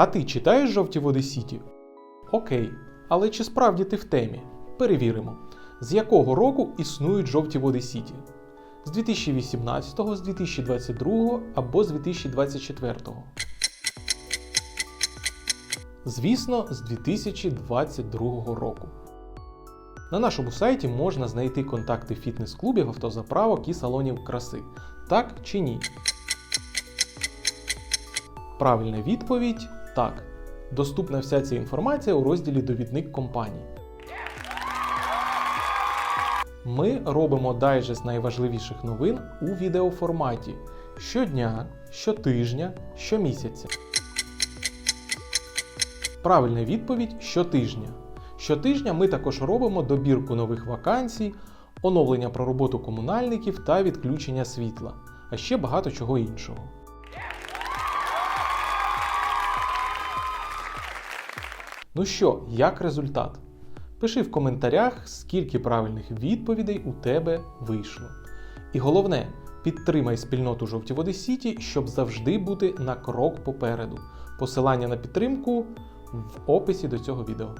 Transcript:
А ти читаєш жовті води Сіті? Окей. Але чи справді ти в темі? Перевіримо. З якого року існують жовті води Сіті? З 2018, з 2022 або з 2024? Звісно, з 2022 року. На нашому сайті можна знайти контакти фітнес-клубів, автозаправок і салонів краси. Так чи ні? Правильна відповідь так. Доступна вся ця інформація у розділі Довідник компаній. Ми робимо дайджест найважливіших новин у відеоформаті щодня, щотижня, щомісяця. Правильна відповідь щотижня. Щотижня ми також робимо добірку нових вакансій, оновлення про роботу комунальників та відключення світла, а ще багато чого іншого. Ну що, як результат? Пиши в коментарях, скільки правильних відповідей у тебе вийшло. І головне, підтримай спільноту Жовті Води Сіті, щоб завжди бути на крок попереду. Посилання на підтримку в описі до цього відео.